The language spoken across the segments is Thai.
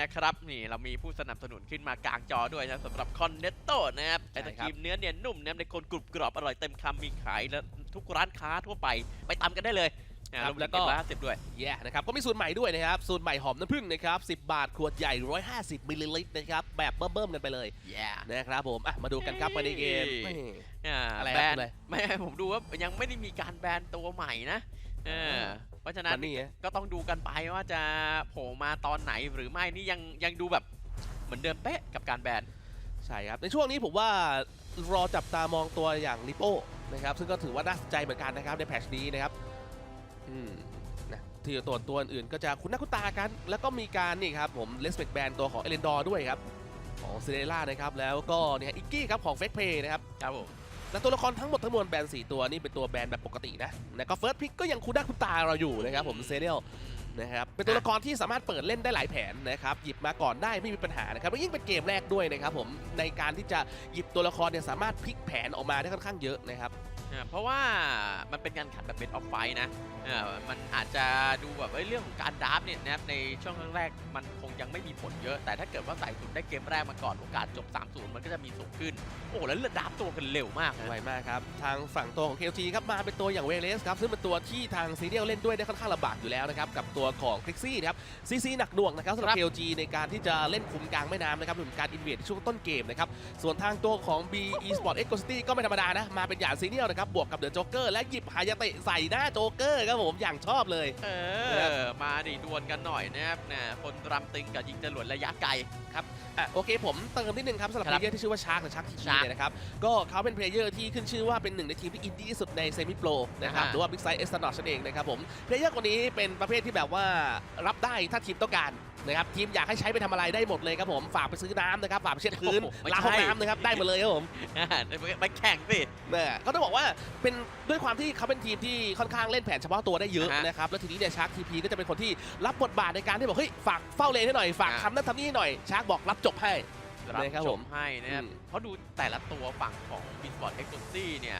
นะครับนี่เรามีผู้สนับสนุนขึ้นมากลางจอด้วยนะสำหรับคอนเนตโตนะครับไอศครีมเนื้อเนียนนุ่มนะครับในคนกรุบกรอบอร่อยเต็มคำมีขายแล้วทุกร้านค้าทั่วไปไปตามกันได้เลยอ่าครับรวมแล้ถึวงก็เก็บร้อยห้าสิบด้วยแย่นะครับ ก็มีสูตรใหม่ด้วยนะครับ สูตรใหม่หอมน้ำผึ้งนะครับ 10 บาท ขวดใหญ่ 150มิลลิลิตรนะครับ แบบเบิ่มๆกันไปเลย yeah นะครับผม อะ มาดูกันครับภายในเกมเฮ้ยนี่อ่าอะไรแบครับนอะไรไม่ผมดูว่ายังไม่ได้มีการแบนตัวใหม่นะเออเพ ราะฉะนั้นมันนี่ฮะก็ต้องดูกันไปว่าจะโผล่มาตอนไหนหรือไม่นี่ยังยังดูแบบเหมือนเดิมเป๊ะกับการแบน ใช่ครับ ในช่วงนี้ผมว่ารอจับตามองตัวอย่างลิโป้นะครับ ซึ่งก็ถือว่าน่าสนใจเหมือนกันนะครับในแพทชนี้นะครับ อืมนะที่ตัวตัวอื่นก็จะคุ้นหน้าคุ้นตากัน แล้วก็มีการนี่ครับผมเลสเ c กแบนตัวของเอเลนดอร์ด้วยครับ ของซิเดล่านะครับ แล้วก็เนี่ยอิกกี้ครับของเฟกเพย์นะครับ ครับผม และตัวละครทั้งหมดทั้งมวลแบนสี่ตัวนี่เป็นตัวแบนแบบปกตินะนะก็เฟิร์สพิกก็ยังคุ้นหน้าคุ้นตาเราอยู่นะครับผมเซเนียลนะครับเป็นตัวละครที่สามารถเปิดเล่นได้หลายแผนนะครับหยิบมาก่อนได้ไม่มีปัญหานะครับแล้วยิ่งเป็นเกมแรกด้วยนะครับผมในการที่จะหยิบตัวละครเนี่ยสามารถพลิกแผนออกมาได้ค่อนข้างเยอะนะครับเพราะว่ามันเป็นการขัดแบบเป็นออฟไฟนะเออมันอาจจะดูแบบเอ้ยเรื่องของการดราฟเนี่ยนะครับในช่วงแรกๆมันคงยังไม่มีผลเยอะ แต่ถ้าเกิดว่าใส่สุดได้เกมแรกมาก่อนโอกาสจบ 3-0 มันก็จะมีสูงขึ้น โอ้แล้วเลือดดราฟตัวกันเร็วมากนะไวมากครับ ทางฝั่งตัวของ KLG ครับมาเป็นตัวอย่างเวเลสครับ ซึ่งเป็นตัวที่ทางซีเรียลเล่นด้วยได้ค่อนข้างลำบากอยู่แล้วนะครับกับตัวของคลิกซี่นะครับซีซีหนักหน่วงนะครับสำหรับ KLG ในการที่จะเล่นคุมกลางแม่น้ำนะครับรวมถึงการอินเวดช่วงต้นเกมนะครับส่วนทางตัวของ B Esport Eco City ก็ไม่ธรรมดานะมาเป็นอย่างซีเรียลนะครับ บวกกับเดอะโจ๊กเกอร์และหยิบหายาเตะใส่หน้าโจ๊กเกอร์ครับผมอย่างชอบเลย เอครัอมาดิดวลกันหน่อยนะครับนะคนรำตึงกับยิงจรวดระยะไกลอะโอเคผมเติมนิดนึงครับสำหรับคเพรับลเยอร์ที่ชื่อว่าชาร์กหรือชาร์กที Shark เนี่ยนะครับ ก็เขาเป็นเพลเยอร์ที่ขึ้นชื่อว่าเป็นหนึ่งในทีมที่อินดี้ที่สุดในเซมิโปรนะครับอ่าหรือว่าบิ๊กไซส์เอสตันอตนั่นเองนะครับผมเพลเยอร์คนนี้เป็นประเภทที่แบบว่ารับได้ถ้าทีมต้องการนะครับทีมอยากให้ใช้ไปทำอะไรได้หมดเลยครับผมฝากไปซื้อน้ำนะครับฝากไปเช็ดพื้นโอ้โหไม่ล้างห้องใช่น้ำนะครับได้หมดเลยครับผมอ่าไปแข่งสิ เนี่ยเขาต้องบอกว่าเป็นด้วยความที่เขาเป็นทีมที่ค่อนข้างเล่นแผนเฉพาะตัวได้เยอะอ่าฮะนะครับแล้วทีนี้เนี่ยชาร์กทีพีก็จะเป็นคนที่รับบทบาทในการที่บอกเฮ้ยฝากเฝ้าเลนให้หน่อยฝากอ่าทำนั่นทำนี่ให้หน่อยชาร์กบอกรับจบให้รับนะครับจผบมให้นะครับอืมเพราะดูแต่ละตัวฝั่งของ b e s p o r t e x c l u s i v e เนี่ย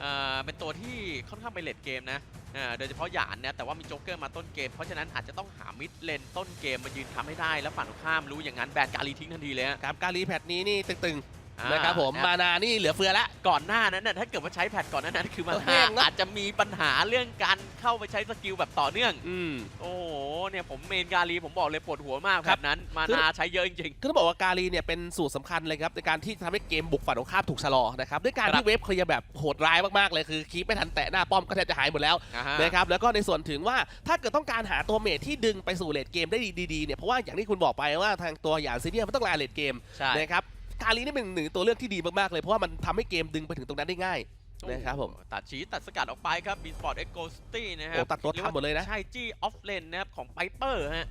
เอ่อเป็นตัวที่ค่อนข้างไปเลดเกมนะเอ่อโดยเฉพาะหยานเนี่ยแต่ว่ามีโจ๊กเกอร์มาต้นเกม เพราะฉะนั้นอาจจะต้องหามิดเลนต้นเกมมายืนทำให้ได้ แล้วฝั่งตรงข้ามรู้อย่างนั้นแบนการีทิ้งทันทีเลยฮะครับการรีแพทนี้นี่ตึงอ่าๆ นะครับผมนะมานานี่เหลือเฟือละก่อนหน้านั้นน่ะถ้าเกิดว่าใช้แพทก่อนหน้านั้นคือมันก็แห้งนะอาจจะมีปัญหาเรื่องการเข้าไปใช้สกิลแบบต่อเนื่องอืมโอ้โหเนี่ยผมเมนการีผมบอกเลยปวดหัวมากคแบรับบนั้น มาคือนาใช้เยอะจริงก็ต้องบอกว่าการีเนี่ยเป็นสูตรสำคัญเลยครับในการที่ทำให้เกมบุกฝ่ายตรงข้ามถูกชะลอนะครับด้วยการครับที่เวฟเคลียร์แบบโหดร้ายมากๆเลยคือคีปไม่ทันแตะหน้าป้อมก็แทบจะหายหมดแล้วๆอ่าฮะนะครับแล้วก็ในส่วนถึงว่าถ้าเกิดต้องการหาตัวเมทที่ดึงไปสู่เลดเกมได้ดีๆเนี่ยเพราะว่าอย่างที่คุณบอกไปว่าทางตัวอย่างซีเนียมันต้องลาเลดเกมใช่นะครับ การีนี่เป็นหนึ่งตัวเลือกที่ดีมากๆเลยเพราะว่ามันทำให้เกมดึงไปถึงตรงนั้นได้ง่ายนะครับผมโอ้ตัดชี้ตัดสกัดออกไปครับบีสปอร์ตเอ็กโกสตี้นะครัโอ้ตัดตัวทำหมดเลยนะ ใช่จี้ออฟเลนนะครับของไ i เปอร์ฮะ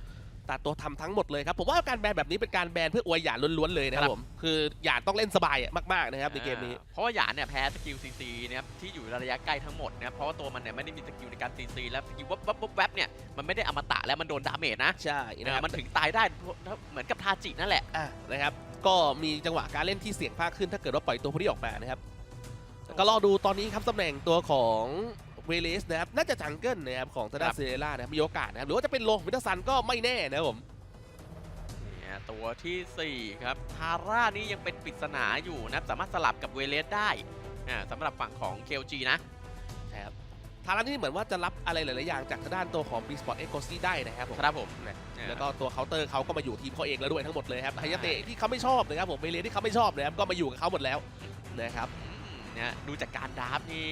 ตัดตัวทำทั้งหมดเลยครับ ผมว่าการแบนแบบนี้เป็นการแบนเพื่ออวยหยาดล้วนๆเลยนะคครัรับบผมคือหยาดต้องเล่นสบายอะมากๆนะครับในเกมนี้อ่าเพราะว่าหยานเนี่ยแพ้สกิลซีซีนะครับที่อยู่ระยะใกล้ทั้งหมดนะครับเพราะว่าตัวมันเนี่ยไม่ได้มีสกิลในการซีซีแล้วสกิลวับวับวับวับเนี่ยมันไม่ได้อมตะแล้วมันโดนดาเมจนะใช่นะคอ่ารับมันถึงตายได้เหมือนกับทาจินั่นแหละอะนะครับ ก็มีจังหวะการเล่นที่เสี่ยงมากขึ้น ถ้าเกิดว่าปล่อยตัวผู้ที่ออกมานะครับแล้วก็รอดูตอนนี้ครับตำแหน่งตัวของเวเลสนะครับน่าจะจังเกิลนะครับของทางด้าครันบเซเรล่านะครับมีโอกาสนะครับหรือว่าจะเป็นโลวินเทอร์ซันก็ไม่แน่นะครับผมเนี่ยตัวทีสี่ 4 ครับทาร่านี่ยังเป็นปริศนาอยู่นะครับสามารถสลับกับเวเลสได้อ่าสำหรับฝั่งของ KLG นะครับ ทาร่านี่เหมือนว่าจะรับอะไรหลาย ๆ อย่างจากทางด้านตัวของ B Sport e c o c y ได้นะครับผมครับผมนะอ่าแล้วก็ตัวเคาน์เตอร์เขาก็มาอยู่ทีมเขาเองแล้วด้วยทั้งหมดเลยครับไฮยาเตะที่เขาไม่ชอบนะครับผมเวเลสที่เขาไม่ชอบนะครับก็มาอยู่กับเขาหมดแล้วนะครับอืมเนี่ยดูจากการดราฟต์นี่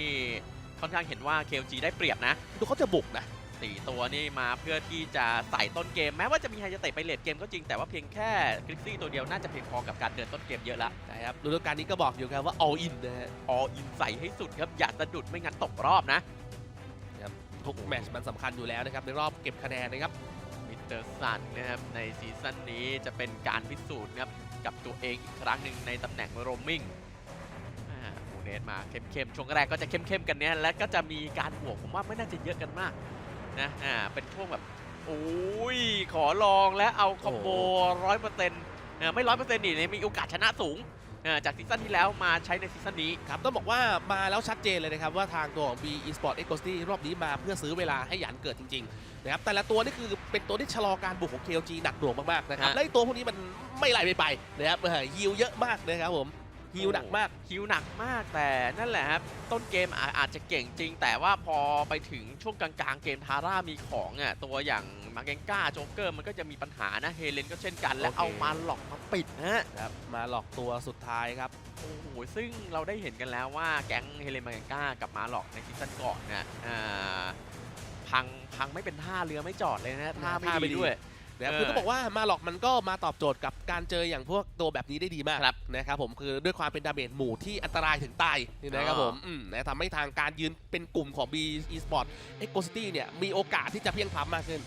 ค่อนข้างเห็นว่า KLG ได้เปรียบนะดูเขาจะบุกนะสี่ตัวนี่มาเพื่อที่จะใส่ต้นเกม แม้ว่าจะมีไฮยาเตะไปเลดเกมก็จริงแต่ว่าเพียงแค่คลิกซี่ตัวเดียวน่าจะเพียงพอกับการเดินต้นเกมเยอะละนะครับฤดูกาลนี้ก็บอกอยู่ครับว่า all in นะฮะออินใส่ให้สุดครับอย่าสะดุดไม่งั้นตกรอบนะ ทุกแมตช์มันสำคัญอยู่แล้วนะครับในรอบเก็บคะแนนนะครับมิสเตอร์ซันนะครับในซีซั่นนี้จะเป็นการพิสูจน์นะครับกับตัวเองอีกครั้งหนึ่งในตำแหน่งโรมมิ่งอูเนสมาเข้มๆช่วงแรกก็จะเข้มๆกันเนี่ยและก็จะมีการบวกผมว่าไม่น่าจะเยอะกันมากนะอ่าเป็นช่วงแบบโอ้ยขอลองและเอาคอมโบร้อยเปอร์เซ็นต์ไม่ร้อยเปอร์เซ็นต์นี่มีโอกาสชนะสูง จากซีซั่นที่แล้วมาใช้ในซีซั่นนี้ครับต้องบอกว่ามาแล้วชัดเจนเลยนะครับ ว่าทางตัวของ B Esport e c o c y รอบนี้มาเพื่อซื้อเวลาให้หยันเกิดจริงๆนะครับแต่ละตัวนี่คือเป็นตัวที่ชะลอการบุกของ KLG หนักหน่วงมากๆนะครับฮะและไอ้ตัวพวกนี้มันไม่ไหลไปไปนะครับเออฮิวเยอะมากนะครับผม ฮิวหนักมากคิวหนักมากแต่นั่นแหละครับ ต้นเกมอาอาจจะเก่งจริง แต่ว่าพอไปถึงช่วงกลางๆ เกมทาร่ามีของอะตัวอย่างมาเกงก้าโจ๊กเกอร์มันก็จะมีปัญหานะเฮเลนก็เช่นกัน และโอเคเอามาหลอกมาปิดนะฮะครับมาหลอกตัวสุดท้ายครับโอ้โหซึ่งเราได้เห็นกันแล้วว่าแก๊งเฮเลนมาเกงก้ากับมาหลอกในซีซั่นก่อนเนี่ยอ่าพังพังไม่เป็นท่าเรือไม่จอดเลยนะท่าท่าไม่ไม่ดีดีด้วย นะครับเออคือต้องบอกว่ามาหลอกมันก็มาตอบโจทย์กับการเจออย่างพวกตัวแบบนี้ได้ดีมากครับนะครับผมคือด้วยความเป็นดาเมจหมู่ที่อันตรายถึงตายนะครับอ๋อผมอืมนะทำให้ทางการยืนเป็นกลุ่มของ B Esport e c o City เนี่ยมีโอกาสที่จะเพียงพล้ำมากขึ้น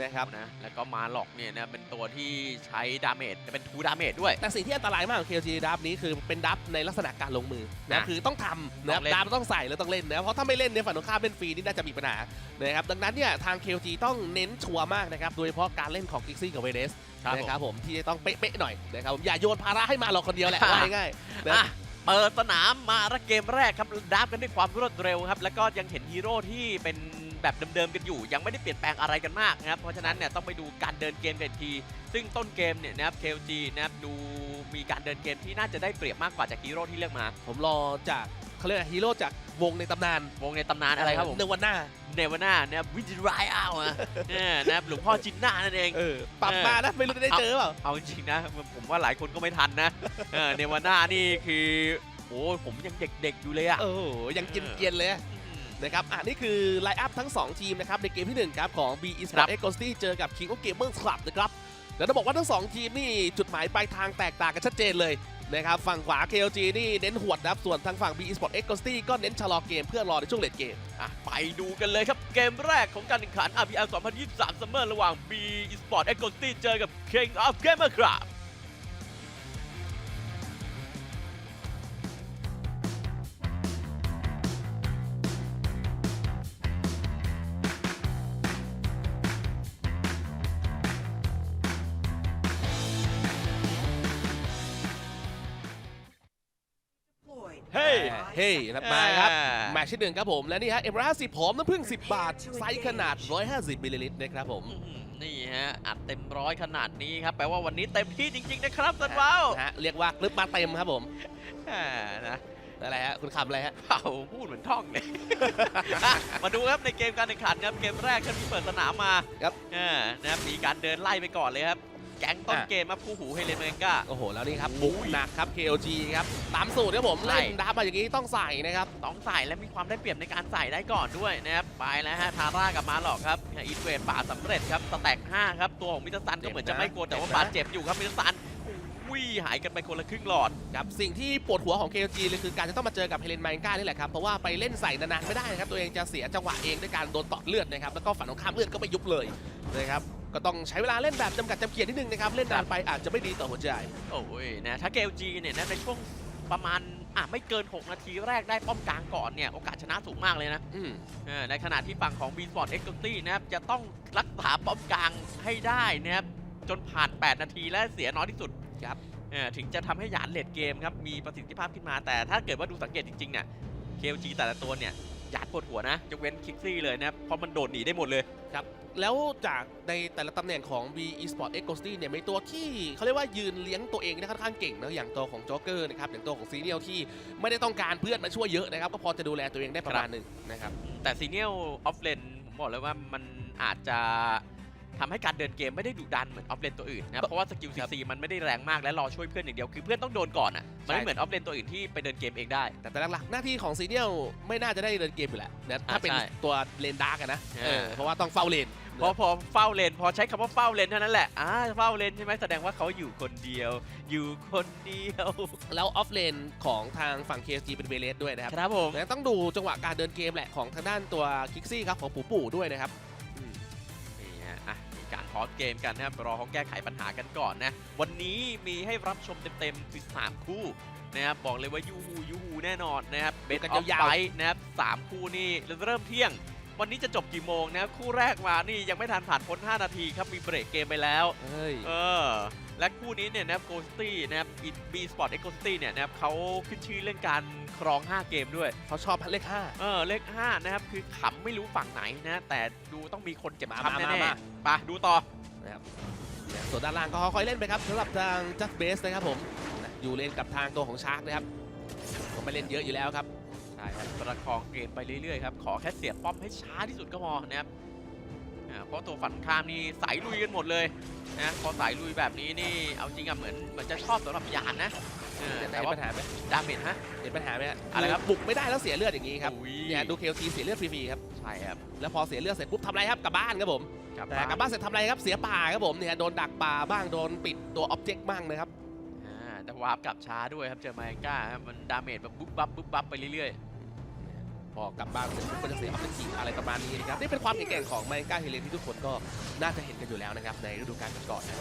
นะครับนะแล้วก็มาหลอกเนี่ยนะเป็นตัวที่ใช้ดาเมจเป็นทูดาเมจด้วย แต่สิ่งที่อันตรายมากของ KLG ดับนี้คือเป็นดับในลักษณะการลงมือนะอะคือต้องทำนะครับต้องเล่นดับต้องใส่แล้วต้องเล่นนะเพราะถ้าไม่เล่นเนี่ยฝั่งตรงข้ามเล่นฟรีนี่น่าจะมีปัญหานะครับดังนั้นเนี่ยทาง KLG ต้องเน้นชัวร์มากนะครับโดยเฉพาะการเล่นของ Gixie กับ v e r e s ครับผมนะครับผมที่จะต้องเป๊ะๆหน่อยนะครับผมอย่าโยนภาระให้มาหรอกคนเดียวแหละว่าง่ายๆนะอะเปิดสนามมาระเกมแรกครับดับกันด้วยความรวดเร็วครับแล้วก็ยังเห็นฮีโร่ที่เป็น แบบเดิมๆกันอยู่ ยังไม่ได้เปลี่ยนแปลงอะไรกันมากนะครับเพราะฉะนั้นเนี่ยต้องไปดูการเดินเกมกันอีกที ซึ่งต้นเกมเนี่ยนะครับ KLG นะครับดูมีการเดินเกมที่น่าจะได้เปรียบมากกว่าจากฮีโร่ที่เลือกมา ผมรอจากเขาเรียกอะไรฮีโร่จากวงในตำนาน วงในตำนานอะไรครับผมเนวันน่าเนวาน่านะครับวิจิไรอ้าวนะเนี่ยนะครับหลวงพ่อจินน่านั่นเองเออปรับมานะไม่รู้จะได้เจอเปล่าเอาจริงๆนะผมว่าหลายคนก็ไม่ทันนะเออเนวาน่านี่คือโอ้ผมยังเด็กๆอยู่เลยอะโอ้โหยังเกรียนๆเลย นะครับอะนี่คือไลน์อัพทั้ง 2 ทีมนะครับในเกมที่ 1 ครับของ B ครั Esport บ X Ghosty เจอกับ King of Gamers Club นะครับแล้วต้องบอกว่าทั้ง 2 ทีมนี่จุดหมายปลายทางแตกต่างกันชัดเจนเลยนะครับฝั่งขวา KLG นี่เน้นหวดนะครับส่วนทางฝั่ง B Esport X Ghosty ก็เน้นชะลอเกมเพื่อรอในช่วงเลดเกมอะไปดูกันเลยครับเกมแรกของการแข่งขัน RPL 2023 Summer ระหว่าง B Esport e x o t y เจอกับ King of Gamer ค เฮ้ยนะมาครับอ่าแมตช์ที่หนึ่งครับผม และนี่ฮะ M150 ผอมน้ำผึ้ง10 บาท ไซส์ขนาด 150มิลลิลิตรนะครับผมอื้อหือนี่ฮะอัดเต็มร้อยขนาดนี้ครับแปลว่าวันนี้เต็มที่จริง ๆ นะครับสันว้าวนะฮะเรียกว่าคลึบมาเต็มครับผมอ่านะอะไรฮะคุณคำอะไรฮะเป่าพูดเหมือนท่องเลยอะมาดูครับในเกมการแข่งขันครับเกมแรกครับที่เปิดสนามมาครับอ่านะครับมีการเดินไล่ไปก่อนเลยครับ แก๊งต้นอะเกมครับคู่หูเฮเลนเมงก้าโอ้โห แล้วนี่ครับบุกหนักครับ KLG ครับ ตามสูตรครับผมใช่เล่นดับมาอย่างนี้ต้องใส่นะครับ ต้องใส่และมีความได้เปรียบในการใส่ได้ก่อนด้วยนะครับ ไปแล้วฮะ ทาร่ากับมาหลอกครับอีทเวดป่าดสำเร็จครับสแต็ก5ครับ ตัวของมิสเตอร์ซันก็เหมือนจะไม่กลัวแต่ว่าเจ็บนะบาดเจ็บอยู่ครับมิสเตอร์ซันอุ้ยหายกันไปคนละครึ่งหลอดครับสิ่งที่ปวดหัวของ KLG เลยคือการจะต้องมาเจอกับเฮเลนไมน์ก้านี่แหละครับเพราะว่าไปเล่นใส่นานๆไม่ได้นะครับตัวเองจะเสียจังหวะเองด้วยการโดนต่อเลือดนะครับแล้วก็ฝั่งตรงข้ามเลือดก็ไม่ยุบเลยนะครับ ก็ต้องใช้เวลาเล่นแบบจำกัดจำเกียรนิดนึงนะครับ เล่นนานไปอาจจะไม่ดีต่อหัวใจ โอ้ยนะถ้าเกลจีเนี่ยนะในช่วงประมาณอะไม่เกิน 6 นาทีแรกได้ป้อมกลางก่อนเนี่ย โอกาสชนะสูงมากเลยนะอืมเออในขณะที่ฝั่งของ b ีสปอร์ตเอ็กซ์ตี้นะครับ จะต้องรักษาป้อมกลางให้ได้นะครับ จนผ่าน 8 นาทีและเสียน้อยที่สุดครับเออถึงจะทำให้หยานเลดเกมครับ มีประสิทธิภาพขึ้นมาแต่ถ้าเกิดว่าดูสังเกตจริงๆเนี่ย KLG แต่ละตัวเนี่ย หยานปวดหัวนะยกเว้นคิกซี่เลยนะครับเพราะมันโดดหนีได้หมดเลยแล้วจากในแต่ละตำแหน่งของ B Esport X Ghosty เนี่ยมีตัวที่เขาเรียกว่ายืนเลี้ยงตัวเองได้ค่อนข้างเก่งนะอย่างตัวของโจ๊กเกอร์นะครับอย่างตัวของซีเนียลที่ไม่ได้ต้องการเพื่อนมาช่วยเยอะนะครับ ก็พอจะดูแลตัวเองได้ประมาณหนึ่งนะครับ แต่ซีเนียลออฟเลนผมบอกเลยว่ามันอาจจะ ทำให้การเดินเกมไม่ได้ดุดันเหมือนออฟเลนตัวอื่นนะเพราะว่าสกิลซีซีมันไม่ได้แรงมากและรอช่วยเพื่อนอย่างเดียวคือเพื่อนต้องโดนก่อนอะมันไม่เหมือนออฟเลนตัวอื่นที่ไปเดินเกมเองได้ แต่แต่หลักๆหน้าที่ของซีเนียลไม่น่าจะได้เดินเกมอยู่แล้วนะถ้าเป็นใช่ตัวเลนดาร์กอะนะใช่เออเพราะว่าต้องเฝ้าเลนพอพอเฝ้าเลนพอใช้คำว่าเฝ้าเลนเท่านั้นแหละอ่าเฝ้าเลนใช่ไหมแสดงว่าเขาอยู่คนเดียว อยู่คนเดียว แล้วออฟเลนของทางฝั่ง KSG เป็นเวเลสด้วยนะครับครับผมแล้วต้องดูจังหวะการเดินเกมแหละของทางด้านตัวคิกซี่ครับของปู่ปู่ด้วยนะครับ พอสเกมกันนะครับรอเขาแก้ไขปัญหากันก่อนนะ วันนี้มีให้รับชมเต็มๆคือ3คู่นะครับบอกเลยว่ายูฮูยูฮูแน่นอนนะครับเบสดูกันออฟยาวๆไฟนะครับสามคู่นี่เริ่มเที่ยง วันนี้จะจบกี่โมงนะครับคู่แรกมานี่ยังไม่ทันผ่านพ้น 5 นาทีครับมีเบรกเกมไปแล้วเฮ้ยเออ และคู่นี้เนี่ยนะครับโกสตี้นะครับบีสปอร์ตเอ็กโกสตี้เนี่ยนะครับเขาขึ้นชื่อเรื่องการครอง 5 เกมด้วย เขาชอบเลขห้าเออเลข5นะครับคือขำไม่รู้ฝั่งไหนนะแต่ดูต้องมีคนเจ็บมาช้ำมาแน่มา ๆไปดูต่อ นะครับเนี่ยส่วนด้านล่างก็ค่อยๆเล่นไปครับสำหรับทาง Just Base นะครับผมนะอยู่เลนกับทางตัวของชาร์กนะครับก็ไม่เล่นเยอะอยู่แล้วครับ ใช่ครับประคองเกมไปเรื่อยๆครับ ขอแค่เสียป้อมให้ช้าที่สุดก็พอนะครับ อ่าเพราะตัวฝันข้ามนี่สายลุยกันหมดเลยนะพอสายลุยแบบนี้นี่เอาจริงอะเหมือนเหมือนจะชอบสำหรับยานนะเออแต่แต่เห็นว่าปัญหาไหมดาเมจฮะเห็นปัญหาไหมฮะอะไรครับบุกไม่ได้แล้วเสียเลือดอย่างนี้ครับอุ้ยเนี่ยดู KLT เสียเลือดฟรีๆครับใช่ครับแล้วพอเสียเลือดเสร็จปุ๊บทำอะไรครับกลับบ้านครับผมกลับแต่กลับบ้านเสร็จทำอะไรครับเสียป่าครับผมเนี่ยโดนดักป่าบ้างโดนปิดตัวอ็อบเจกต์บ้างนะครับอ่าแต่วาร์ปกลับช้าด้วยครับเจอมาเองก้าครับมันดาเมจแบบบุ๊บบับบุ๊บบับไปเรื่อย พอกลับบ้านเสร็จปุ๊บก็จะเสียออฟเฟนซีฟอะไรประมาณนี้นะครับนี่เป็นความเก่งๆของไมก้าเฮเลนที่ทุกคนก็น่าจะเห็นกันอยู่แล้วนะครับในฤดูกาลก่อนๆนะ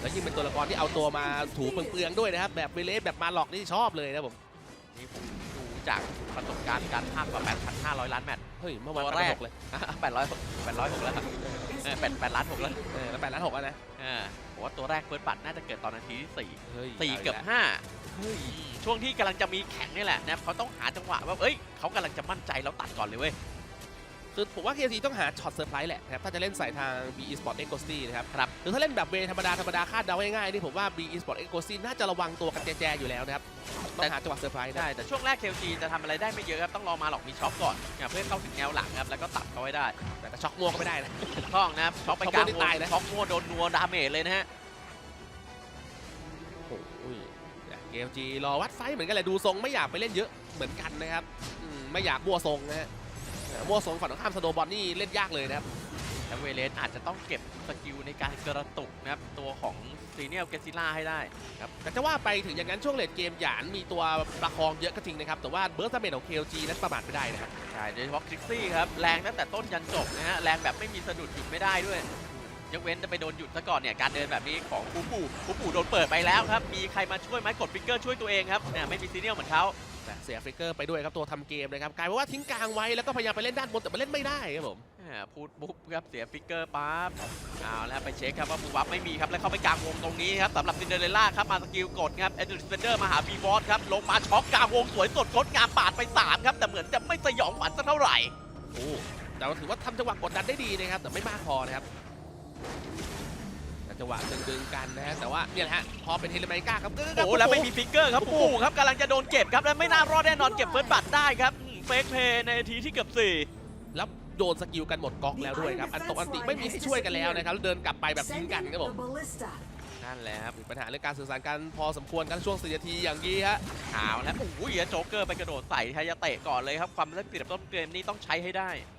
แล้วยิ่งเป็นตัวละครที่เอาตัวมาถูเปลืองๆด้วยนะครับแบบเวเลสแบบมาหลอกนี่ชอบเลยนะผมๆนี่ผมดูจากประสบการณ์การพากย์กว่า 8,500 ล้านแมตช์เฮ้ยเมื่อวานตัวแรแรกกเลย800 806แล้วครับเออ8 8ล้าน6แล้วเออแล้วแปดล้านหกแล้วนะอ่าผมว่าตัวแรกเฟิร์สบัตน่าจะเกิดตอนนาทีที่4เฮ้ย4เกือบา5เฮ้ย ช่วงที่กำลังจะมีแข่งนี่แหละนะครับเขาต้องหาจังหวะว่าเอ้ยเขากำลังจะมั่นใจแล้วตัดก่อนเลยเว้ยคือผมว่า KLT ต้องหาช็อตเซอร์ไพรส์แหละนะครับถ้าจะเล่นใส่ทาง BE Sport X Ghosty นะครับครับหรือถ้าเล่นแบบเวธรรมดาธรรมดาคาดเดาง่ายๆนี่ผมว่า BE Sport X Ghosty น่าจะระวังตัวกันแจๆอยู่แล้วนะครับต้องหาจังหวะเซอร์ไพรส์นะใช่แต่ช่วงแรกเคลจีจะทำอะไรได้ไม่เยอะครับต้องรอมาหลอกมีช็อปก่อนเนี่ยเพื่อเข้าถึงแนวหลังครับแล้วก็ตัดเขาไว้ได้ แต่ก็ช็อกมัวก็ไม่ได้นะถูกต้องนะครับช็อปไปช็อปกลางโดนวตายงนะช็อปมัวโดนนัวดาเมจเลยนะฮะ เกมจีรอวัดไฟท์เหมือนกันแหละดูทรงไม่อยากไปเล่นเยอะเหมือนกันนะครับอืมไม่อยากมั่วทรงนะฮะเออมั่วทรงฝั่งตรงข้ามสโนว์บอลนี่เล่นยากเลยนะครับแล้วเวเลสอาจจะต้องเก็บสกิลในการกระตุกนะครับตัวของซีเนียลเกซิล่าให้ได้ครับแต่จะว่าไปถึงอย่างนั้นช่วงเลดเกมหยานมีตัวประคองเยอะก็จริงนะครับแต่ว่าเบิร์สเมนของ KLG นั้นประมาทไม่ได้นะครับใช่โดยเฉพาะคลิกซี่ครับแรงตั้งแต่ต้นยันจบนะฮะแรงแบบไม่มีสะดุดหยุดไม่ได้ด้วย ยกเว้นจะไปโดนหยุดซะก่อนเนี่ยการเดินแบบนี้ของปูปูปูปูโดนเปิดไปแล้วครับมีใครมาช่วยไหมกดฟิกเกอร์ช่วยตัวเองครับเนี่ยไม่มีซีเนียลเหมือนเขาแต่เสียฟริกเกอร์ไปด้วยครับตัวทำเกมนะครับกลายเป็นว่าทิ้งกลางไว้แล้วก็พยายามไปเล่นด้านบนแต่มันเล่นไม่ได้ครับผมอ่าพูดปุ๊บครับเสียฟิกเกอร์ปั๊บเอาแล้วไปเช็คครับว่าบูบัฟไม่มีครับแล้วเข้าไปกลางวงตรงนี้ครับสำหรับซินเดอเรลล่าครับมาสกิลกดครับเอดูสเปนเดอร์มาหาบีบอสครับลงมาช็อกกลางวงสวยสดงดงามปาดไปสามครับแต่เหมือนจะไม่สยองขวัญสักเท่าไหร่โอ้แต่ว่าถือว่าทำจังหวะกดดันได้ดีนะครับแต่ไม่มากพอนะครับแต่ จังหวะดึงๆกันนะฮะแต่ว่าเนี่ยแหละฮะพอเป็นเฮเลไมก้าครับก็โอ้แล้วไม่มีฟิกเกอร์ครับโอ้ปูโหปูครับกำลังจะโดนเก็บครับ แล้วไม่น่ารอดแน่นอนเก็บเฟิร์สบัตรได้ครับเฟกเพย์ในนาทีที่เกือบสี่แล้วโดนสกิลกันหมดก๊อกแล้วด้วยครับอันตกอันติไม่มีให้ช่วยกันแล้วนะครับแล้วเดินกลับไปแบบทิ้งกันครับผมนั่นแหละครับมีปัญหาเรื่องการสื่อสารกันพอสมควรกันช่วง4นาทีอย่างนี้ฮะเอาแล้วโอ้ยโจ๊กเกอร์ไปกระโดดใส่ไฮยาเตะก่อนเลยครับความได้เปรียบต้นเกมนี้ต้องใช้ให้ได้ครับ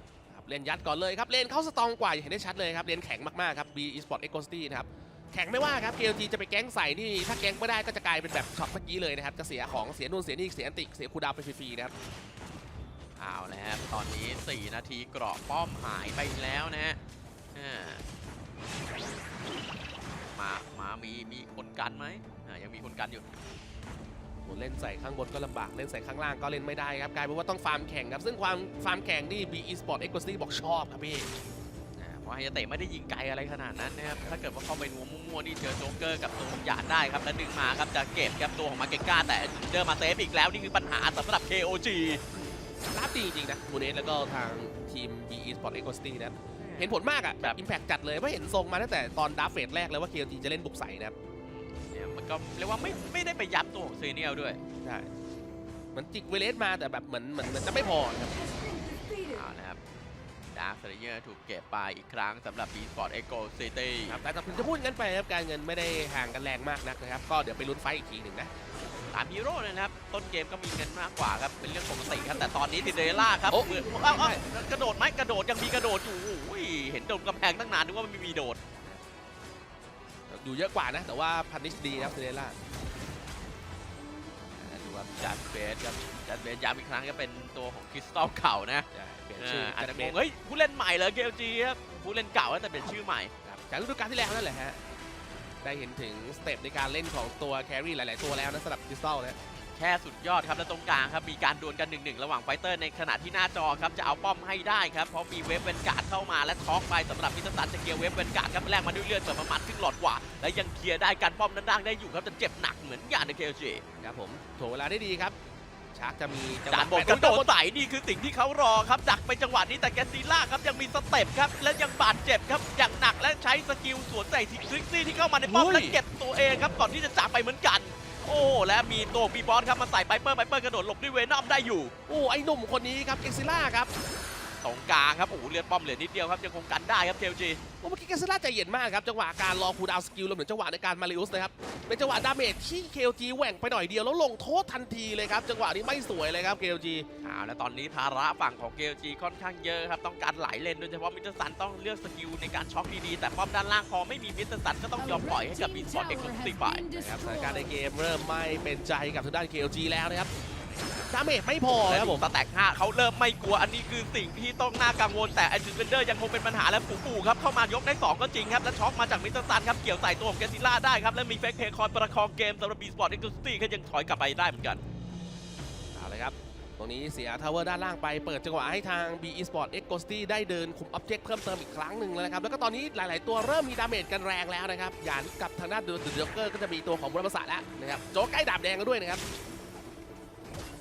เล่นยัดก่อนเลยครับเลนเข้าสตองกว่าอย่างเห็นได้ชัดเลยครับเลนแข็งมากๆครับ B Esport X Ghosty นะครับแข็งไม่ว่าครับ KLT จะไปแก๊งใส่นี่ถ้าแก๊งไม่ได้ก็จะกลายเป็นแบบช็อตเมื่อกี้เลยนะครับจะเสียของเสียนู่นเสียนี่เสียอันติเสียคูดาวไปฟรีๆนะครับเอาแล้วครับตอนนี้ 4 นาทีเกราะป้อมหายไปแล้วนะฮะอ่ามามามีมีคนกันไหมยังมีคนกันอยู่ เล่นใส่ข้างบนก็ลำบากเล่นใส่ข้างล่างก็เล่นไม่ได้ครับกลายเป็นว่าต้องฟาร์มแข่งครับ ซึ่งความฟาร์มแข่งนี่ B Esport X Ghosty บอกชอบครับพี่อ่าเพราะไฮยาเตะไม่ได้ยิงไกลอะไรขนาดนั้นนะครับถ้าเกิดว่าเข้าไปนัวมั่วๆนี่เจอโจ๊กเกอร์กับตัวของหยาดได้ครับแล้วดึงมาครับจะเก็บครับตัวของมาเกก้าแต่เดินมาเซฟอีกแล้วนี่คือปัญหาสำหรับ KOG รับดีจริงๆนะมูเนสแล้วก็ทางทีม B Esport X Ghosty นะครับเห็นผลมากอะแบบอิมแพ t จัดเลยว่าเห็นทรงมาตั้งแต่ตอนดาร์ฟเฟสแรกเลยว่า KLT จะเล่นบุกใส่นะครับเนี่ย มันก็เรียกว่าไม่ไม่ได้ไปยับตัวของเซเนียลด้วยใช่เหมือนจิกเวเลสมาแต่แบบเหมือนเหมือนเหมือนจะไม่พอนะครับเอานะครับดาร์คเซเนียถูกเก็บไปอีกครั้งสำหรับ b s p o r t Echo City ครับแต่ถึงจะพูดงั้นไปครับการเงินไม่ได้ห่างกันแรงมากนักนะครับ ก็เดี๋ยวไปลุ้นไฟต์อีกทีหนึ่งนะตามฮีโร่เลยนะครับ ต้นเกมก็มีเงินมากกว่าครับ เป็นเรื่องปกติครับ แต่ตอนนี้ติเดล่าครับโอ้เมื่อเอ้าเอ้ากระโดดไหมกระโดดยังมีกระโดดอยู่โอ้ยเห็นโดนกำแพงตั้งนานนึกว่ามันไม่มีโดด อยู่เยอะกว่านะ แต่ว่าพันนิชดีนะครับเซเดล่าอ่าดูว่าจัดเบสครับจัดเบสย้ำอีกครั้งก็เป็นตัวของคริสตัลเก่านะใช่เปลี่ยนอ่าชื่ออาจจาจะกงเบงสเฮ้ยผู้เล่นใหม่เหรอ KLG ครับผู้เล่นเก่าแล้วแต่เป็นชื่อใหม่ครับจากฤดูกาลที่แล้วนั่นแหละฮะได้เห็นถึงสเต็ปในการเล่นของตัวแครี่หลาย ๆ ตัวแล้วนะสำหรับคริสตัลนะ แค่สุดยอดครับ และตรงกลางครับ มีการดวลกันหนึ่งหนึ่งระหว่างไฟเตอร์ในขณะที่หน้าจอครับ จะเอาป้อมให้ได้ครับ เพราะมีเวฟเวนการ์ดเข้ามาและท็อกไปสำหรับมิสเตอร์สันจะเกียร์เวฟเวนการ์ดครับแลกมาด้วยเลือดเปิดประมาณครึ่งหลอดกว่า และยังเคลียร์ได้กันป้อมด้านล่างได้อยู่ครับจะเจ็บหนักเหมือนกันในเคจีครับผมถ่วงเวลาได้ดีครับชักจะมีจังหจาวะนบนกระโดดใส่นี่คือสิ่งที่เขารอครับดักไปจังหวะนี้แต่แกซิล่าครับยังมีสเต็ปครับและยังบาดเจ็บครับอย่างหนักและใช้สกิลสวนใส่ทิกซิกซี่ที่เข้ามาในป้อมและเก็บตัวเองครับก่อนที่จะจากไปเหมือนกัน โอ้และมีตัวบีบอสครับมาใส่ไบเปอร์ไบเปอร์กระโดดหลบด้วยเวนอมได้อยู่ โอ้ไอ้หนุ่มคนนี้ครับเอ็กซิล่าครับ ตรงกลางครับโอ้โหเลือดป้อมเหลือนิดเดียวครับยังคงกันได้ครับเทลจีโอ้เมื่อกี้เอ็กซิล่าใจเย็นมากครับจังหวะการรอคูลดาวน์สกิลรวมถึงจังหวะในการมาริอุสนะครับเป็นจังหวะดาเมจที่เคลจีแหว่งไปหน่อยเดียวแล้วลงโทษทันทีเลยครับจังหวะนี้ไม่สวยเลยครับเคลจีอ้าวแล้วตอนนี้ภาระฝั่งของเกลจีค่อนข้างเยอะครับต้องการหลายเลนโดยเฉพาะมิสเตอร์สันต้องเลือกสกิลในการช็อคดีๆแต่ป้อมด้านล่างพอไม่มีมิสเตอร์สันก็ต้องยอมปล่อยให้กับบีสปอร์ตเอ็กซ์คลูซีฟไปนะครับสถานการณ์ในเกมเริ่มไม่เป็นใจกับทางด้าน KLG แล้วนะครับ ดาเมจไม่พอแล้ควรับผผมมสแต็ก5เขาเริ่มไม่กลัวอันนี้คือสิ่งที่ต้องน่ากังวลแต่ไอซิสเวนเดอร์ยังคงเป็นปัญหาและปูปูครับเข้ามายกได้ 2 ก็จริงครับ และช็อกมาจากมิสเตอร์ซันครับ เกี่ยวใส่ตัวของแกซิล่าได้ครับ และมีเฟกเพย์คอยประคองเกมสำหรับบีสปอร์ตเอ็กซ์ตี้ก็ยังถอยกลับไปได้เหมือนกันเอาเลยครับตรงนี้เสียทาวเวอร์ด้านล่างไปเปิดจังหวะให้ทาง B Esport X Ghosty ได้เดินคุมออบเจกต์เพิ่มเติมอีกครั้งหนึ่งแล้วนะครับ แล้วก็ตอนนี้หลาย ๆ ตัวเริ่มมีดาเมจกันแรงแล้วนะครับ หยานกับทางด้านเดอะเดอะเกอร์ก็จะมีตัวของบุรพศาสตร์แล้วนะครับ โจ๊กใกล้ดาบแดงกันด้วยนะครับ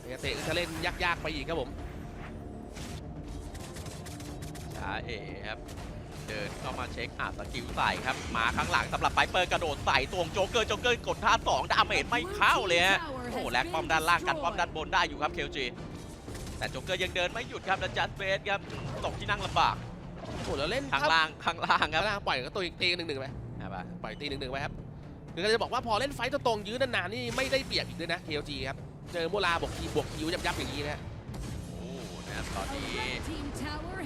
เนี่ยเตะจะเล่นยากๆไปอีกครับผมชาเอครับเดินเข้ามาเช็คอะสกิลใส่ครับมาข้างหลังสำหรับไบเปอร์กระโดดใส่ตัวของโจ๊กเกอร์โจ๊กเกอร์กดท่าสองดาเมจไม่เข้าเลยฮะโอ้โหแลกป้อมด้านล่างกันป้อมด้านบนได้อยู่ครับเคลจีแต่โจ๊กเกอร์ยังเดินไม่หยุดครับและจัสเบสครับตกที่นั่งลำบากโอ้โหแล้วเล่นข้างล่างข้างล่างคข้ารับงล่างปล่อยก็ตัวอีกตีหนึ่งหนึ่งไปนะปะปล่อยตีหนึ่งหนึ่งไว้ครับคือก็จะบอกว่าพอเล่นไฟต์ตรงๆยื้อนานๆนี่ไม่ได้เปรียบอีกด้วยนะ KLG ครับ เจอโมลาบวกทีบวกคิวยับยับๆอย่างนี้นะ โอ้นะครับตอนนี้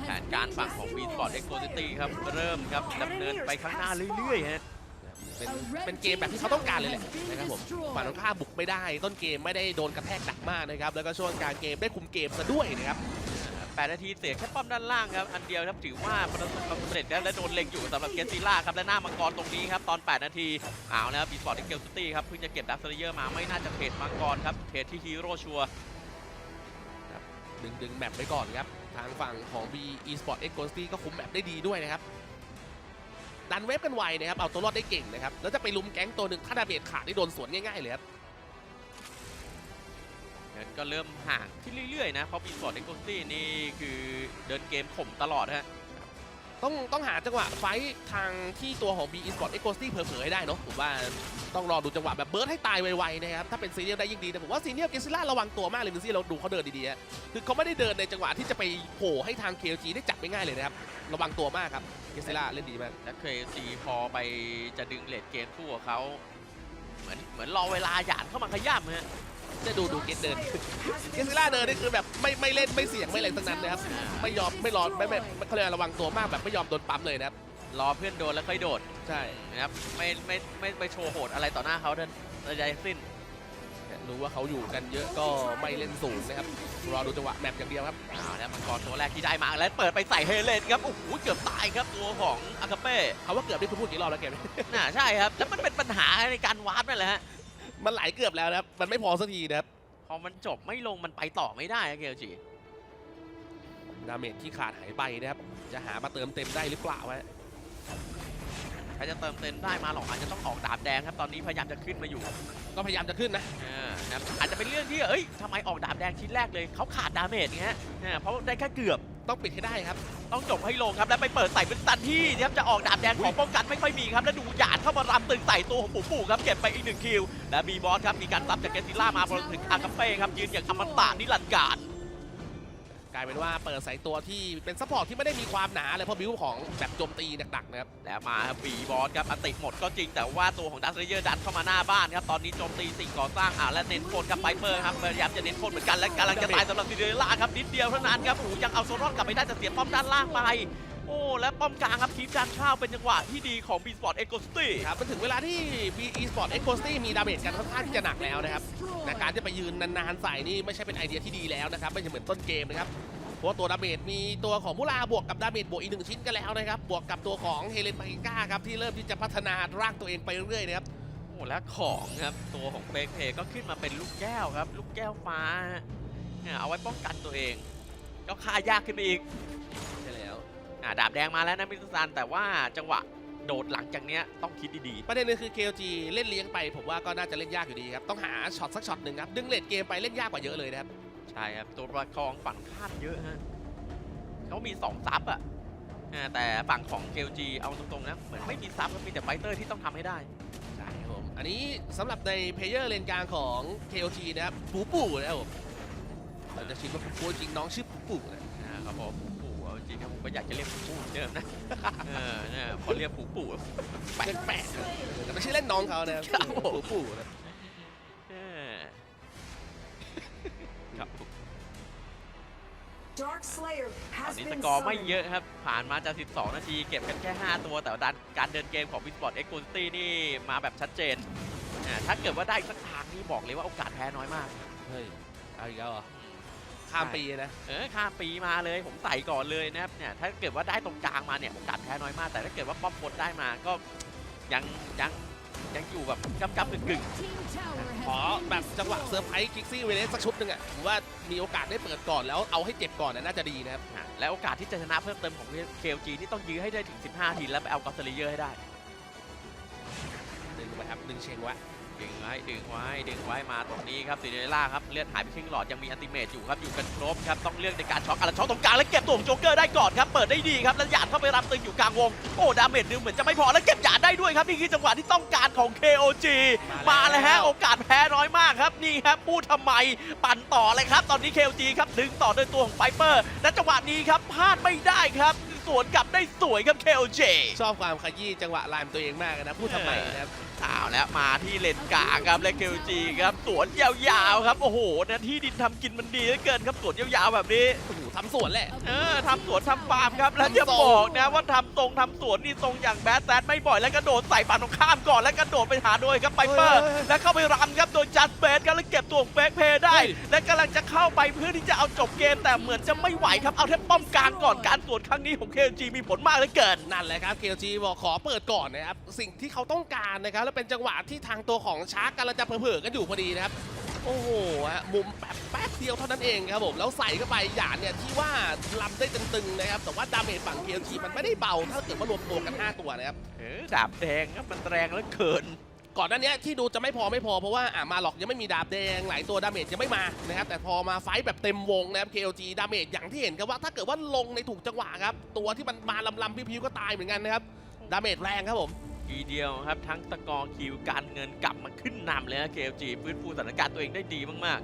แผนการฝั่งของวีสปอร์ตเอ็กโซซิตี้ตี้ครับเริ่มครับดำเนินไปข้างหน้าเรื่อยๆฮะเป็นเป็นเกมแบบที่เขาต้องการเลยแหละนะครับผมฝ่ายตรงข้ามบุกไม่ได้ ต้นเกมไม่ได้โดนกระแทกหนักมากนะครับแล้วก็ช่วงกลางเกมได้คุมเกมซะด้วยนะครับ แปดนาทีเสียแค่ป้อมด้านล่างครับ อันเดียวครับถือว่าประสบความสำเร็จแล้วและโดนเล็งอยู่สำหรับเกสซิล่าครับและหน้ามังกรตรงนี้ครับตอน 8 นาทีเอาแล้วบีสปอร์ตเกลซิตี้ครับเพิ่งจะเก็บดักเซเยอร์มาไม่น่าจะเทรดมังกรครับเทรดที่ฮีโร่ชัวร์ดึงดึงแมปไปก่อนครับ ทางฝั่งของ B Esport X Ghosty ก็คุมแมปได้ดีด้วยนะครับ ดันเวฟกันไวนะครับ เอาตัวรอดได้เก่งนะครับ แล้วจะไปลุมแก๊งตัวหนึ่งถ้าดาเมจขาดนี่โดนสวนง่ายๆเลยครับ เงินก็เริ่มห่างขึ้นเรื่อยๆนะเพราะบีสปอร์ตเกลซิตี้นี่คือเดินเกมข่มตลอดฮะต้องต้องหาจังหวะไฟท์ทางที่ตัวของ B Esport X Ghosty เผลอๆให้ได้เนาะผมว่าต้องรอดูจังหวะแบบเบิร์ดให้ตายไวๆนะครับ ถ้าเป็นซีเนียลได้ยิ่งดี แต่ผมว่าซีเนียลเกซิล่าระวังตัวมากเลยมิซี่เราดูเขาเดินดีๆอะคือเขาไม่ได้เดินในจังหวะที่จะไปโผล่ให้ทาง KLG ได้จับไม่ง่ายเลยนะครับ ระวังตัวมากครับเกซิล่าเล่นดีมากและเคซีพอไปจะดึงเลดเกมสู้กับเขาเหมือนเหมือนรอเวลาหยาดเข้ามาขย้ำฮะ จะดูดูเกตเดินเกซิล่าเดินนี่คือแบบไม่ไม่เล่นไม่เสี่ยงไม่อะไรทั้งนั้นนะครับไม่ยอมไม่รอไม่ไม่ไม่เขาเรียกว่าระวังตัวมากแบบไม่ยอมโดนปั๊มเลยนะครับรอเพื่อนโดนแล้วค่อยโดดใช่นะครับไม่ไม่ไม่ไม่โชว์โหดอะไรต่อหน้าเขาเดินระยะสิ้นรู้ว่าเขาอยู่กันเยอะก็ไม่เล่นสูงนะครับรอดูจังหวะแมปอย่างเดียวครับเอาแล้วมังกรตัวแรกที่ได้มาแล้วเปิดไปใส่เฮเลนครับโอ้โหเกือบตายครับตัวของอากาเป้เขาว่าเกือบได้คุณพูดกี่รอบแล้วเกมนี้น่าใช่ครับแล้วมันเป็นปัญหาในการวาร์ปนั่นแหละฮะ มันหลายเกือบแล้วนะครับ มันไม่พอสักทีนะครับ พอมันจบไม่ลงมันไปต่อไม่ได้อะเกลจีดาเมจที่ขาดหายไปนะครับ จะหามาเติมเต็มได้หรือเปล่าวะใครจะเติมเต็มได้มาหรอกอาจจะต้องออกดาบแดงครับตอนนี้พยายามจะขึ้นมาอยู่ ก็พยายามจะขึ้นนะเออนะครับอาจจะเป็นเรื่องที่เอ้ยทำไมออกดาบแดงชิ้นแรกเลยเขาขาดดาเมจไงฮะเออเพราะได้แค่เกือบ ต้องปิดให้ได้ครับ ต้องจบให้ลงครับ แล้วไปเปิดใส่เป็นตันที่นะครับจะออกดาบแดงของป้องกันไม่ค่อยมีครับ แล้วดูหยาดเข้ามารำตึงใส่ตัวของปู่ปู่ครับ เก็บไปอีกหนึ่งคิว และบีบอสครับ มีการซับจากเกสซิล่ามาพอถึงอากาเป้ครับยืนอย่างอมตะนิรันดร์การ กลายเป็นว่าเปิดใส่ตัวที่เป็นซัพพอร์ตที่ไม่ได้มีความหนาเลยเพราะบิวของแบบโจมตีหนักๆนะครับแล้วมาครับบีบอสครับอติหมดก็จริงแต่ว่าตัวของดัสเยอร์ดันเข้ามาหน้าบ้านครับตอนนี้โจมตีสิ่งก่อสร้างอ่าและเน้นโคนกับไปเปอร์ครับพยายามจะเน้นโคนเหมือนกันและกำลังจะตายสำหรับซิเดเรล่าครับนิดเดียวเท่านั้นครับโอ้ยังเอาโซรอดกลับไปได้แต่เสียป้อมด้านล่างไป โอ้และป้อมกลางครับทีมจานข้าวเป็นจังหวะที่ดีของบีสปอร์ตเอ็กโกสตี้ครับมันถึงเวลาที่ B Esport X Ghosty มีดาเมจกันค่อนข้างที่จะหนักแล้วนะครับแต่การจะไปยืนนานๆใส่นี่ไม่ใช่เป็นไอเดียที่ดีแล้วนะครับ ไม่ใช่เหมือนต้นเกมนะครับ เพราะว่าตัวดาเมจมีตัวของมูลาบวกกับดาเมจบวกอีกหนึ่งชิ้นกันแล้วนะครับ บวกกับตัวของเฮเลนปากิก้าครับที่เริ่มที่จะพัฒนาร่างตัวเองไปเรื่อยๆนะครับ โอ้และของครับตัวของเบคเพก็ขึ้นมาเป็นลูกแก้วครับ ลูกแก้วฟ้าฮะเนี่ยเอาไว้ป้องกันตัวเอง ก็ฆ่ายากขึ้นไปอีกใช่แล้ว อ่าดาบแดงมาแล้วนะมิสซันแต่ว่าจังหวะโดดหลังจากเนี้ยต้องคิดดีประเด็นนึงคือ KLG เล่นเลี้ยงไป ผมว่าก็น่าจะเล่นยากอยู่ดีครับ ต้องหาช็อตสักช็อตหนึ่งครับ ดึงเลดเกมไปเล่นยากกว่าเยอะเลยนะครับ ๆ ใช่ครับ ตัวประคองฝั่งข้ามเยอะฮะเขามี 2 ซับอะอ่าแต่ฝั่งของ KLG เอาตรงๆนะเหมือนไม่มีซับครับมีแต่ไฟเตอร์ที่ต้องทำให้ได้ ใช่ครับผม อันนี้สำหรับในเพลเยอร์เลนกลางของ KLG นะครับ ปูปูนะครับผมเราจะชินว่าปูปูจริงน้องชื่อปูปูนะนะครับผมปู่ปู่เอาจ ริงๆผมก็อยากจะเรียกปู่ปู่เหมือนเดิมนะเออเนี่ยพอเรียกปู่ปู่แปลกๆนะแต่ไม่ใช่เล่นน้องเขานะครับครับผมปูปูนะเออครับผม Dark Slayer ตอน has นี้ been สกอร์ไม่ summoned. เยอะครับ ผ่านมาจาก 12 นาที เก็บกันแค่ 5 ตัว แต่ว่าการเดินเกมของ w i s p o r t X g o c i t y นี่มาแบบชัดเจนอ่าถ้าเกิดว่าได้อีกสักทางนี่บอกเลยว่าโอกาสแพ้น้อยมาก เฮ้ยเอาอีกแล้วเหรอ ข้ามปีนะ เออข้ามปีมาเลย ผมใส่ก่อนเลยนะครับเนี่ยถ้าเกิดว่าได้ตรงกลางมาเนี่ยโอกาสแพ้น้อยมาก แต่ถ้าเกิดว่าป้อมบนได้มาก็ยังยังยังอยู่แบบกำกำกึ่งกึ่งขอแบบจังหวะเซอร์ไพรส์คิกซี่เวเลสสักชุดหนึ่งอะผมว่ามีโอกาสได้เปิดก่อนแล้วเอาให้เจ็บก่อนนะน่าจะดีนะครับๆอะและโอกาสที่จะชนะเพิ่มเติมของ KLG นี่ต้องยื้อให้ได้ถึง 15 ทีแล้วไปเอากอสเซเลเยอร์ให้ได้ดึงไปครับดึงเชงไว้ ดึงไว้ดึงไว้ดึงไว้มาตรงนี้ครับซีเนล่าครับเลือดหายไปครึ่งหลอดยังมีอัลติเมทอยู่ครับอยู่กันครบครับต้องเลือกในการช็อคอะไรช็อคตรงกลางแล้วเก็บตัวของโจ๊กเกอร์ได้ก่อนครับเปิดได้ดีครับแล้วหยาดเข้าไปรับตึงอยู่กลางวงโอ้ดาเมจดูเหมือนจะไม่พอแล้วเก็บหยาดได้ด้วยครับนี่คือจังหวะที่ต้องการของ KOG มาแล้วฮะโอกาสแพ้น้อยมากครับนี่ครับพูดทำไมปั่นต่อเลยครับตอนนี้ KOG ครับดึงต่อโดยตัวของไฟเปอร์และจังหวะนี้ครับพลาดไม่ได้ครับสวนกลับได้สวยครับ KOG ชอบความขยี้จังหวะลายตัวเองมากนะพูดทำไมนะครับ เอาแล้วมาที่เลนกลางครับและ KOG ครับสวนยาวๆครับโอ้โหนะที่ดินทำกินมันดีเหลือเกินครับสวนยาวๆแบบนี้โอ้โหทำสวนแหละเออทำสวนทำฟาร์มครับแล้วจะบอกนะว่าทำตรงทำสวนนี่ทรงอย่างแบดแซดไม่บ่อยแล้วกระโดดใส่ฝั่งตรงข้ามก่อนแล้วกระโดดไปหาโดยครับไฟเปอร์เฮ้ยเฮ้ยเฮ้ยแล้วเข้าไปรันครับโดยจัดเบสครับแล้วเก็บตัวของเฟกเพย์ได้เฮ้ยและกำลังจะเข้าไปเพื่อที่จะเอาจบเกมแต่เหมือนจะไม่ไหวครับเอาแค่ป้อมกลางก่อนการสวนครั้งนี้ของ KG มีผลมากเหลือเกินนั่นแหละครับ KLG บอกขอเปิดก่อนนะครับสิ่งที่เขาต้องการนะครับแล้วเป็นจังหวะที่ทางตัวของชาร์กกำลังจะเผลอๆกันอยู่พอดีนะครับ โอ้โหฮะมุมแบบแป๊บเดียวเท่านั้นเองครับผม แล้วใส่เข้าไปหยาดเนี่ยที่ว่าลำได้ตึงๆนะครับ แต่ว่าดาเมจฝั่ง KLG มันไม่ได้เบาถ้าเกิดว่ารวมตัวกัน 5 ตัวนะครับ เออดาบแดงครับมันแรงแล้วเกินก่อนหน้านี้ที่ดูจะไม่พอไม่พอเพราะว่าอะมาหลอกยังไม่มีดาบแดงหลายตัวดาเมจยังไม่มานะครับแต่พอมาไฟท์แบบเต็มวงนะครับ KLG ดาเมจอย่างที่เห็นครับว่าถ้าเกิดว่าลงในถูกจังหวะครับ ตัวที่มันมาลำๆพิวๆก็ตายเหมือนกันนะครับดาเมจแรงครับผม ทีเดียวครับ ทั้งตะกอร์คิวการเงินกลับมาขึ้นนำเลยนะ KLG ฟื้นฟูสถานการณ์ตัวเองได้ดีมาก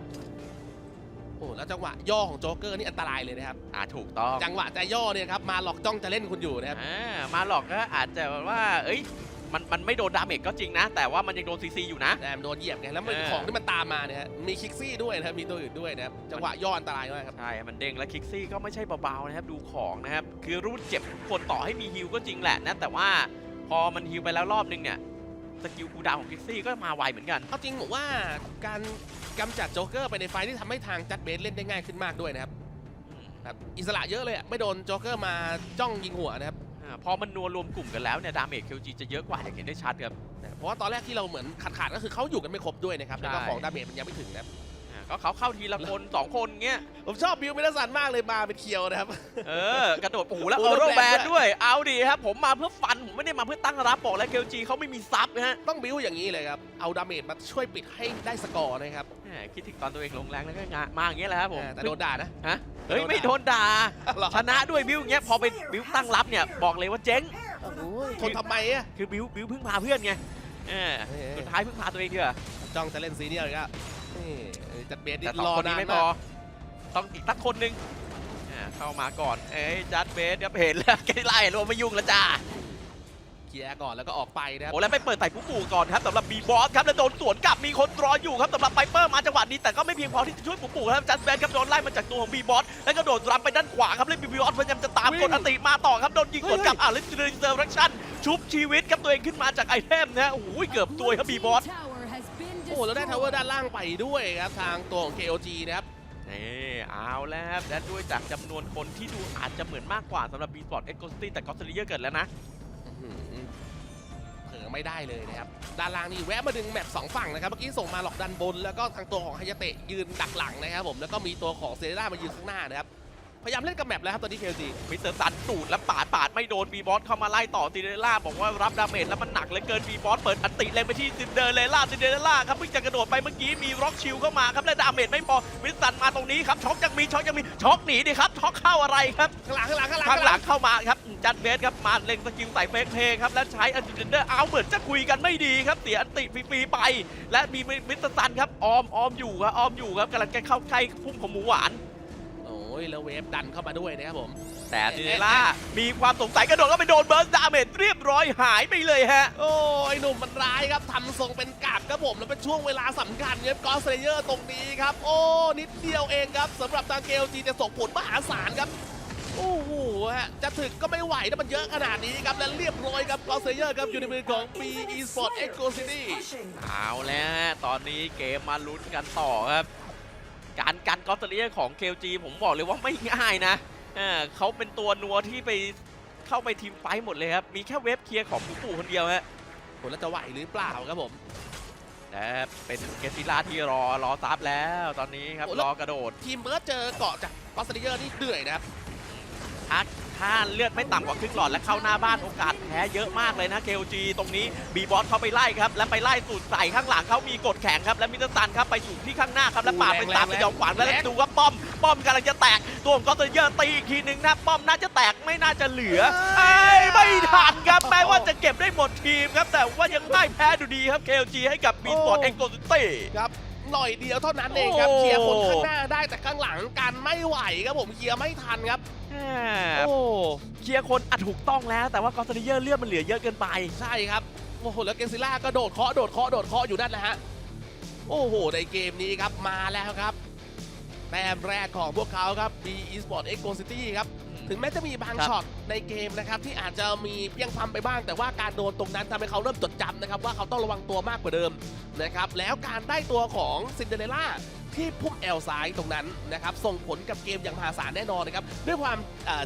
โอ้แล้วจังหวะย่อของโจ๊กเกอร์นี่อันตรายเลยนะครับๆอ่าถูกต้อง จังหวะจะย่อเนี่ยครับมาหลอกจ้องจะเล่นคุณอยู่นะครับอ่ามาหลอกก็อาจจะว่า เอ้ยมันมันไม่โดนดาเมจก็จริงนะ แต่ว่ามันยังโดนซีซีอยู่นะแต่มันโดนเหยียบไงแล้วมันเออของที่มันตามมาเนี่ยฮะมีคิกซี่ด้วยนะครับมีตัวอื่นด้วยนะครับจังหวะย่ออันตรายมากครับใช่มันเด้งและคิกซี่ก็ไม่ใช่เบาๆนะครับดูของนะครับคือรูดเจ็บทุกคนต่อให้มีฮิลก็จริงแหละนะแต่ว่า พอมันฮิลไปแล้วรอบนึงเนี่ยสกิลคูลดาวน์ของคิกซี่ก็มาไวเหมือนกัน เอาจริงผมว่าการกำจัดโจ๊กเกอร์ไปในไฟท์ที่ทำให้ทางจัดเบสเล่นได้ง่ายขึ้นมากด้วยนะครับอืมแบบอิสระเยอะเลยอะไม่โดนโจ๊กเกอร์มาจ้องยิงหัวนะครับอ่าพอมันนัวรวมกลุ่มกันแล้วเนี่ยดาเมจ KLG จะเยอะกว่าอย่างเห็นได้ชัดครับเพราะว่าตอนแรกที่เราเหมือนขาดขาดๆก็คือเขาอยู่กันไม่ครบด้วยนะครับแล้วก็ใช่ของดาเมจมันยังไม่ถึงนะครับอ่า ก็เขาเข้าทีละคนสองคนเงี้ย ผมชอบบิวเมดัสันมากเลยมาเป็นเคียวนะครับ เออกระโดดโอ้โหแล้วโอ้ออแล้วโรแบแบนนด้ด้ววยยเอาดีครับ ผมมาเพื่อฟัน ผมไม่ได้มาเพื่อตั้งรับบอกแล้วเคลจีเขาไม่มีซับนะฮะ ต้องบิวอย่างนี้เลยครับ เอาดาเมจมาช่วยปิดให้ได้สกอร์นะครับแหมคิดถึงตอนตัวเองลงแรงแล้วก็งะมาอย่างเงี้ยแหละครับผมแต่โดนด่านะฮะเฮ้ยโดนด่าไม่โดนด่าหรอชนะด้วยบิวอย่างเงี้ยพอไปบิวตั้งรับเนี่ยบอกเลยว่าเจ๊งโอ้โหทนทำไมอะคือบิวบิวพึ่งพาเพื่อนไงเออเอ้ยสุดท้ายพึ่งพาตัวเองดีกว่าจ้องจะเล่นซีเนียร์อีกแล้ว นี่จัดเบสนี่แต่สองรอคนนี้นานไม่พมาอกต้องอีกสักคนหนึงอ่าเข้ามาก่อน เอ้ยจัดเบสครับเห็นแล้วแกไล่รวมไม่ยุ่งแล้วจ้าเคลียร์ก่อนแล้วก็ออกไปนะครับโอ้แล้วไปเปิดไต่ผู้ปู่ก่อนครับสำหรับบีบอสครับแล้วโดนสวนกลับมีคนรออยู่ครับสำหรับไพเปอร์มาจังหวะนี้แต่ก็ไม่เพียงพอที่จะช่วยผู้ปู่ครับจัสแบนครับโดนไล่มาจากตัวของบีบอสแล้วก็โดดรับไปด้านขวาครับแล้วบีบอสพยายามจะตามกดอันติมาต่อครับโดนยิงสวนกลับอะแล้วเรนเซอร์รักชั่นชุบชีวิตครับตัวเองขึ้นมาจากไอเทมนะฮะโอ้โหเกือบตัวครับบีบอส โอ้แล้วได้ทาวเวอร์ด้านล่างไปด้วยครับทางตัวของ KOG นะครับนี่เอาแล้วครับและด้วยจากจำนวนคนที่ดูอาจจะเหมือนมากกว่าสำหรับบีสปอร์ตเอ็กโกสตี้แต่ก็สเลียเกิดแล้วนะอื้อหือเผลอไม่ได้เลยนะครับด้านล่างนี่แวะมาดึงแมปสองฝั่งนะครับเมื่อกี้ส่งมาหลอกดันบน แล้วก็ทางตัวของฮายาเตะยืนดักหลังนะครับผมแล้วก็มีตัวของเซเรล่ามายืนข้างหน้านะครับ พยายามเล่นกับแมปแล้วครับตอนนี้เคลจีมิสเตอร์ซันตูดแล้วปาดปาดไม่โดนบีบอสเข้ามาไล่ต่อซินเดอเรลล่าบอกว่ารับดาเมจแล้วมันหนักเหลือเกินบีบอสเปิดอันติเลงไปที่ซินเดอเรลล่าซินเดอเรลล่าครับเพิ่งจะกระโดดไปเมื่อกี้มีร็อกชิลเข้ามาครับและดาเมจไม่พอมิสเตอร์ซันมาตรงนี้ครับช็อกยังมีช็อกยังมีช็อกหนีดิครับช็อกเข้าอะไรครับข้างหลังข้างหลังข้างหลังข้างหลังเข้ามาครับจัดเบสครับมาเล็งสกิลใส่เฟกเพย์ครับแล้วใช้อันติเดอร์เอาเหมือนจะคุยกันไม่ดีครับเสียอันติฟรีๆไป และมีมิสเตอร์ซันครับออมออมอยู่ครับออมอยู่ครับกำลังจะเข้าใกล้พุ่มของหมูหวาน อ้ยแล้วเวฟดันเข้ามาด้วยนะครับผม แต่ซินเดอเรลล่ามีความสงสัยกระโดดก็ไปโดนเบิร์สดาเมจเรียบร้อยหายไปเลยฮะ โอ้ยหนุ่มมันร้ายครับทำทรงเป็นกาดครับผมแล้วเป็นช่วงเวลาสำคัญครับกอสเลเยอร์ตรงนี้ครับ โอ้นิดเดียวเองครับสำหรับทางเกลจีจะส่งผลมหาศาลครับโอ้โหฮะจะถึกก็ไม่ไหวนะมันเยอะขนาดนี้ครับ และเรียบร้อยครับกอสเลเยอร์ครับอยู่ในมือของ B Esport Echo City เอาแล้วฮะตอนนี้เกมมาลุ้นกันต่อครับ การกันกอสเตเลียของ KLG ผมบอกเลยว่าไม่ง่ายนะเออเขาเป็นตัวนัวที่ไปเข้าไปทีมไฟท์หมดเลยครับ มีแค่เวฟเคลียร์ของผู้ปู่คนเดียวฮะผลแล้วจะไหวหรือเปล่าครับผมแต่เป็นเกซิล่าที่รอรอซับแล้วตอนนี้ครับโอ้แล้วรอกระโดด ทีมเบิร์ดเจอเกาะจากกอสเลเยอร์นี่เหนื่อยนะครับ ถ้าถ้าเลือดไม่ต่ำกว่าครึ่งหลอดและเข้าหน้าบ้านโอกาสแพ้เยอะมากเลยนะ KLG ตรงนี้บีบอสเขาไปไล่ครับ และไปไล่สูดใส่ข้างหลังเขามีกดแข็งครับ และมิสเตอร์ซันครับไปอยู่ที่ข้างหน้าครับ และปาดไปแรงตามแรงสยองขวัญแล้วแรงดูว่าป้อม ป้อมกำลังจะแตก ตัวของก็เตเยอร์ตีอีกทีหนึ่งนะป้อมน่าจะแตกไม่น่าจะเหลือเอ้ไอ้ยยไม่ทันครับแม้ว่าจะเก็บได้หมดทีมครับแต่ว่ายังได้แพ้ดูดีครับ KLG ให้กับบีสปอร์ตโอ้เอ็กโกซิตี้ครับหน่อยเดียวเท่านั้นเองครับโอ้เคลียร์คนข้างหน้าได้แต่ข้างหลังกันไม่ไหวครับผมเคลียร์ไม่ทันครับ โอ้เคลียร์คนอะถูกต้องแล้วแต่ว่ากอสเตเยอร์เลือดมันเหลือเยอะเกินไป ใช่ครับ โอ้โห แล้วเกซิล่าก็โดดเคาะโดดเคาะโดดเคาะอยู่นั่นแหละฮะ โอ้โห ในเกมนี้ครับมาแล้วครับ แต้มแรกของพวกเขาครับ B Esport Echo City ครับ ถึงแม้จะมีบางครับ ช็อตในเกมนะครับที่อาจจะมีเพียงพำไปบ้าง แต่ว่าการโดนตรงนั้นทำให้เขาเริ่มจดจำนะครับว่าเขาต้องระวังตัวมากกว่าเดิมนะครับ แล้วการได้ตัวของซินเดอเรลล่า ที่พุ่มแอลซ้ายตรงนั้นนะครับส่งผลกับเกมอย่างมหาศาลแน่นอนนะครับด้วยความ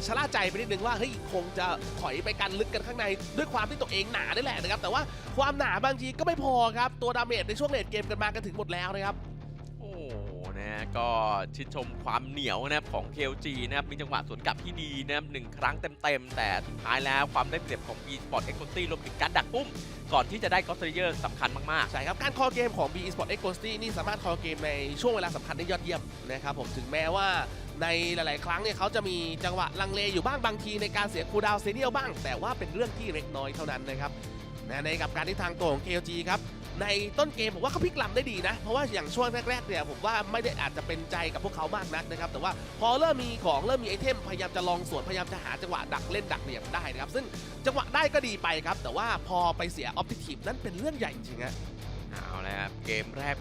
ชะล่าใจไปนิดนึงว่าเฮ้ยคงจะถอยไปกันลึกกันข้างใน ด้วยความที่ตัวเองหนาได้แหละนะครับแต่ว่าความหนาบางทีก็ไม่พอครับตัวดาเมจในช่วงเลดเกมกันมากันถึงหมดแล้วนะครับ ก็ชื่นชมความเหนียวนะครับของ KLG นะครับมีจังหวะสวนกลับที่ดีนะครับหนึ่งครั้งเต็มๆ แต่สุดท้ายแล้วความได้เปรียบของ eSport e x o t y รวมถึงการดักปุ้ม ก่อนที่จะได้กอสเตเยอร์สำคัญมากใช่ครับ การคอเกมของ Esport X Ghost นี่สามารถคอเกมในช่วงเวลาสำคัญได้ยอดเยี่ยมนะครับผมถึงแม้ว่าในหลาย ๆ ครั้งเนี่ยเขาจะมีจังหวะลังเลอยู่บ้างบางทีในการเสียคูดาวเซเนียลบ้าง แต่ว่าเป็นเรื่องที่เล็กน้อยเท่านั้นนะครับ นะในกับการที่ทางตัวของ KLG ครับในต้นเกมผมว่าเขาพลิกลำได้ดีนะ เพราะว่าอย่างช่วงแรกๆเนี่ยผมว่าไม่ได้อาจจะเป็นใจกับพวกเขามากนักนะครับ แต่ว่าพอเริ่มมีของเริ่มมีไอเทมพยายามจะลองสวน พยายามจะหาจังหวะดักเล่นดักเหลี่ยมได้นะครับ ซึ่งจังหวะได้ก็ดีไปครับ แต่ว่าพอไปเสียออปติทีฟนั้นเป็นเรื่องใหญ่จริงฮะเอาละครับเกมแรก